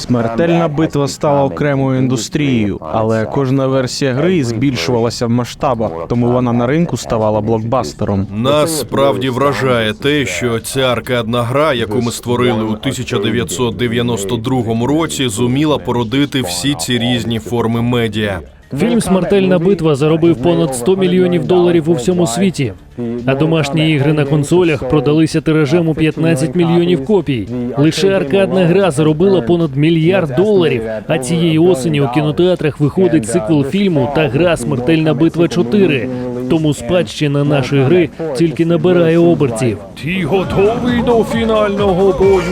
Смертельна битва стала окремою індустрією, але кожна версія гри збільшувалася в масштабах, тому вона на ринку ставала блокбастером. Нас справді вражає те, що ця аркадна гра, яку ми створили у 1992 році, зуміла породити всі ці різні форми медіа. Фільм Смертельна битва заробив понад 100 мільйонів доларів у всьому світі. А домашні ігри на консолях продалися тиражем у 15 мільйонів копій. Лише аркадна гра заробила понад мільярд доларів. А цієї осені у кінотеатрах виходить сиквел фільму та гра Смертельна битва 4. Тому спадщина нашої гри тільки набирає обертів. Ти готовий до фінального бою?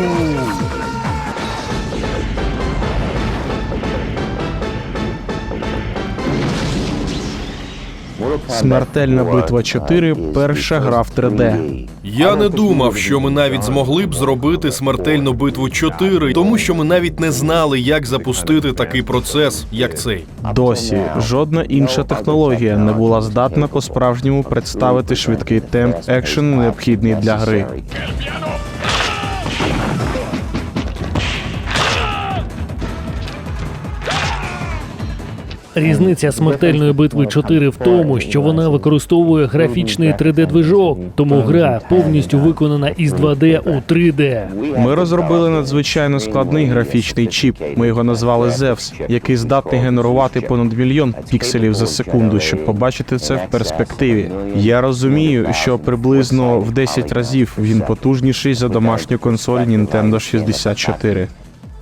Смертельна битва 4 – перша гра в 3D. Я не думав, що ми навіть змогли б зробити смертельну битву 4, тому що ми навіть не знали, як запустити такий процес, як цей. Досі жодна інша технологія не була здатна по-справжньому представити швидкий темп екшену, необхідний для гри. Різниця смертельної битви 4 в тому, що вона використовує графічний 3D-движок, тому гра повністю виконана із 2D у 3D. Ми розробили надзвичайно складний графічний чіп. Ми його назвали Зевс, який здатний генерувати понад мільйон пікселів за секунду, щоб побачити це в перспективі. Я розумію, що приблизно в 10 разів він потужніший за домашню консоль Nintendo 64.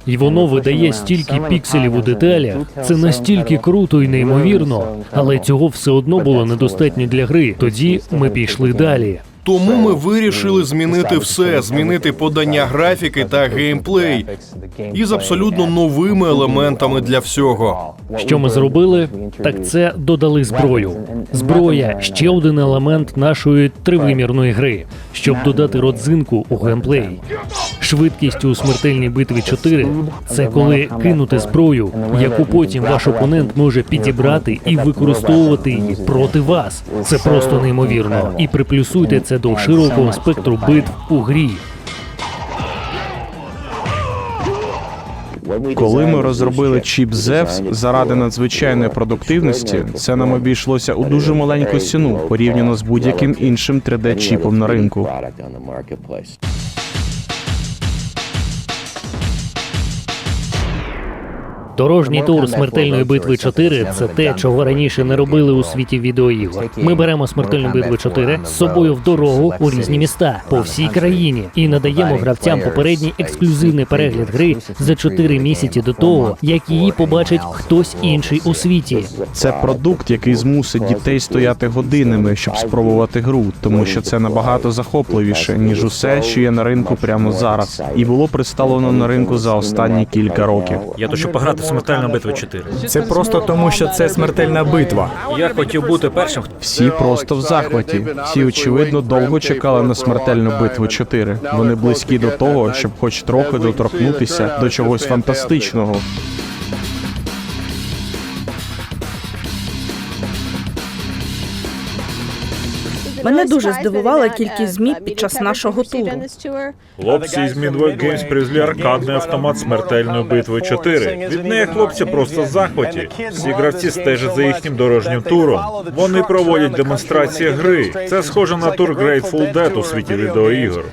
І воно видає стільки пікселів у деталях. Це настільки круто і неймовірно, але цього все одно було недостатньо для гри. Тоді ми пішли далі. Тому ми вирішили змінити все, змінити подання графіки та геймплей із абсолютно новими елементами для всього. Що ми зробили? Так це додали зброю. Зброя ще один елемент нашої тривимірної гри, щоб додати родзинку у геймплей. Швидкість у смертельній битві 4 – це коли кинути зброю, яку потім ваш опонент може підібрати і використовувати її проти вас. Це просто неймовірно. І приплюсуйте це до широкого спектру битв у грі. Коли ми розробили чіп Зевс заради надзвичайної продуктивності, це нам обійшлося у дуже маленьку ціну порівняно з будь-яким іншим 3D-чіпом на ринку. Дорожній тур смертельної битви 4 – це те, чого раніше не робили у світі відеоігор. Ми беремо смертельну битву 4 з собою в дорогу у різні міста по всій країні і надаємо гравцям попередній ексклюзивний перегляд гри за 4 місяці до того, як її побачить хтось інший у світі. Це продукт, який змусить дітей стояти годинами, щоб спробувати гру, тому що це набагато захопливіше ніж усе, що є на ринку прямо зараз, і було представлено на ринку за останні кілька років. Я хочу пограти в битва битву 4. Це просто тому, що це смертельна битва. Я хотів бути першим. Всі просто в захваті. Всі очевидно довго чекали на смертельну битву 4. Вони близькі до того, щоб хоч трохи доторкнутися до чогось фантастичного. Мене дуже здивувала кількість змі під час нашого туру. Хлопці із Midway Games привезли аркадний автомат смертельної битви 4. Від неї хлопці просто в захваті. Всі гравці стежать за їхнім дорожнім туром. Вони проводять демонстрації гри. Це схоже на тур Grateful Dead у світі відеоігор.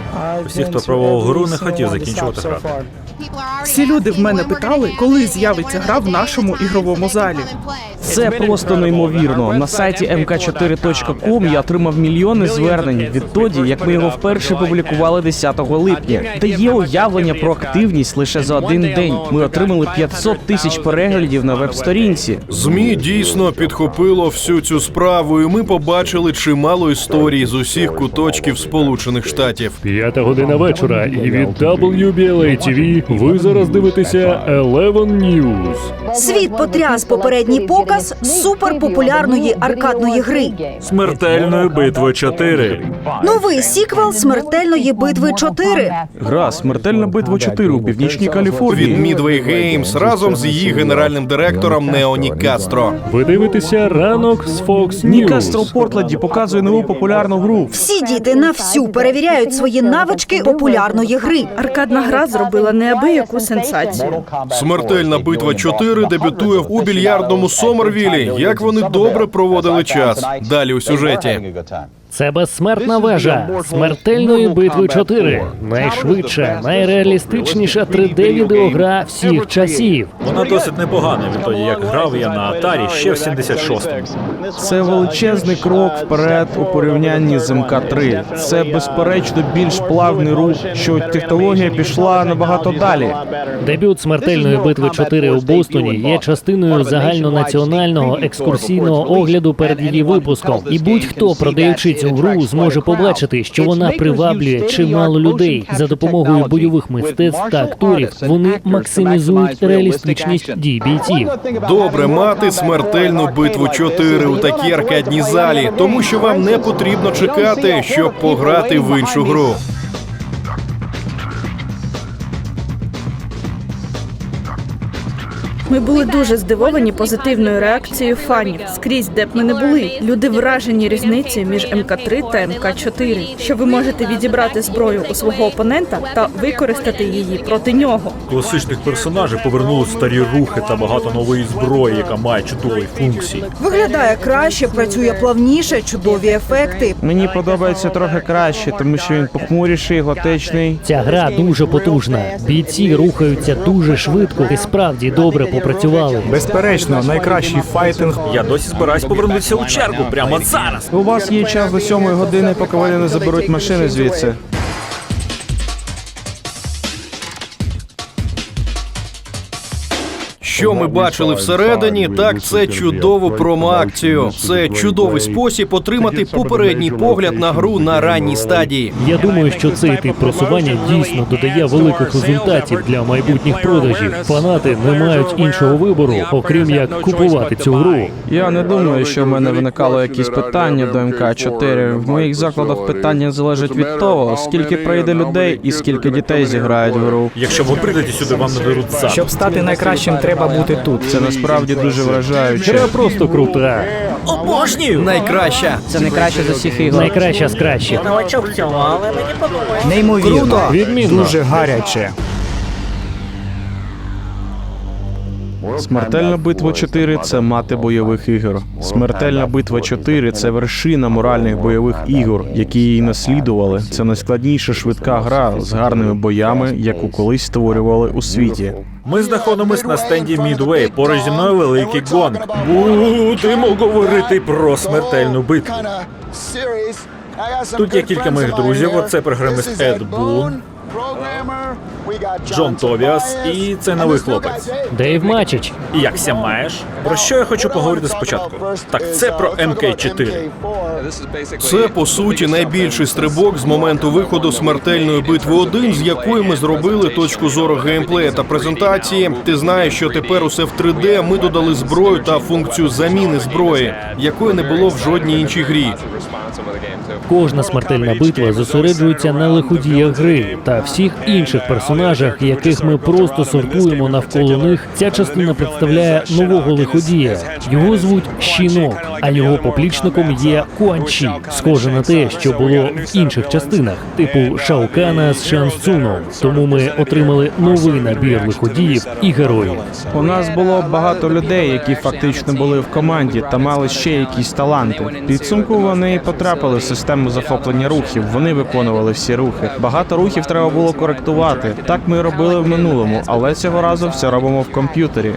Всі, хто пробував гру, не хотів закінчувати грати. Всі люди в мене питали, коли з'явиться гра в нашому ігровому залі. Це просто неймовірно. На сайті mk4.com я отримав мільйони звернень відтоді, як ми його вперше публікували 10 липня. Та є уявлення про активність лише за один день. Ми отримали 500 тисяч переглядів на веб-сторінці. ЗМІ дійсно підхопило всю цю справу, і ми побачили чимало історій з усіх куточків Сполучених Штатів. П'ята година вечора, і від WBLA TV ви зараз дивитеся 11 News. Світ потряс попередній показ суперпопулярної аркадної гри. Смертельною битвою 4. Новий сіквел смертельної битви 4. Гра Смертельна битва 4 у північній Від Каліфорнії. Midway Games разом з її генеральним директором Неоні Кастро. Ви дивитеся ранок з Fox Нікастро News. в Портленді показує нову популярну гру. Всі діти на всю перевіряють свої навички популярної гри. Аркадна гра зробила неабияку сенсацію. Смертельна битва 4 дебютує у більярдному Сомервілі. Як вони добре проводили час. Далі у сюжеті. Це безсмертна вежа смертельної битви 4. Найшвидша, найреалістичніша 3D-відеогра всіх часів. Вона досить непогана відтоді, як грав я на Атарі ще в 76-му. Це величезний крок вперед у порівнянні з МК-3. Це безперечно більш плавний рух, що технологія пішла набагато далі. Дебют смертельної битви 4 у Бостоні є частиною загальнонаціонального екскурсійного огляду перед її випуском. І будь-хто, продаючи гру, зможе побачити, що вона приваблює чимало людей за допомогою бойових мистецтв та акторів. Вони максимізують реалістичність дій бійців. Добре мати смертельну битву 4 у такій аркадній залі, тому що вам не потрібно чекати, щоб пограти в іншу гру. Ми були дуже здивовані позитивною реакцією фанів. Скрізь, де б ми не були. Люди вражені різницею між МК-3 та МК-4, що ви можете відібрати зброю у свого опонента та використати її проти нього. Класичних персонажів повернули старі рухи та багато нової зброї, яка має чудові функції. Виглядає краще, працює плавніше, чудові ефекти. Мені подобається трохи краще, тому що він похмуріший, готичний. Ця гра дуже потужна. Бійці рухаються дуже швидко і справді добре попрацювали. Безперечно, найкращий файтинг. Я досі збираюсь повернутися у чергу прямо зараз. У вас є час до сьомої години, поки вони не заберуть машини звідси. Що ми бачили всередині, так це чудову промо-акцію. Це чудовий спосіб отримати попередній погляд на гру на ранній стадії. Я думаю, що цей тип просування дійсно додає великих результатів для майбутніх продажів. Фанати не мають іншого вибору, окрім як купувати цю гру. Я не думаю, що в мене виникало якісь питання до МК-4. В моїх закладах питання залежать від того, скільки прийде людей і скільки дітей зіграють в гру. Якщо ви прийдете сюди, вам не зад. Щоб стати найкращим, треба бути тут. Це насправді дуже вражаюче. Гра просто крута. Обожнюю! Найкраща. Це найкраще з усіх ігор. Найкраща з кращих. Неймовірно. Відмінно. Дуже гаряче. Смертельна битва 4 – це мати бойових ігор. Смертельна битва 4 – це вершина моральних бойових ігор, які її наслідували. Це найскладніша швидка гра з гарними боями, яку колись створювали у світі. Ми знаходимось на стенді Мідвей. Поруч зі мною великий гонг. Будемо говорити про смертельну битву. Тут є кілька моїх друзів. Оце програмист Ед Бун, Джон Тобіас і це новий хлопець. Дейв Мачич. І як ся маєш? Про що я хочу поговорити спочатку? Так, це про МК-4. Це по суті найбільший стрибок з моменту виходу смертельної битви 1 з якої ми зробили точку зору геймплею та презентації. Ти знаєш, що тепер усе в 3D ми додали зброю та функцію заміни зброї, якої не було в жодній іншій грі. Кожна смертельна битва зосереджується на лиходіях гри та всіх інших персонажах, яких ми просто сортуємо навколо них. Ця частина представляє нового лиходія. Його звуть Щінок, а його поплічником є Куанчі, схоже на те, що було в інших частинах, типу Шаокана з Шансцуном. Тому ми отримали новий набір лиходіїв і героїв. У нас було багато людей, які фактично були в команді та мали ще якісь таланти. Підсумку вони потрапили в систему захоплення рухів. Вони виконували всі рухи. Багато рухів треба було коректувати. Так ми робили в минулому, але цього разу все робимо в комп'ютері.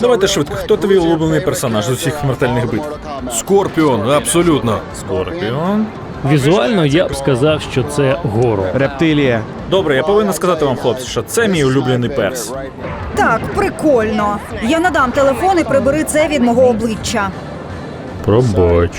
Давайте швидко. Хто твій улюблений персонаж з усіх смертельних битв? Скорпіон, абсолютно. Скорпіон. Візуально я б сказав, що це горо. Рептилія. Добре, я повинен сказати вам, хлопці, що це мій улюблений перс. Так, прикольно. Я надам телефон і прибери це від мого обличчя. Пробач.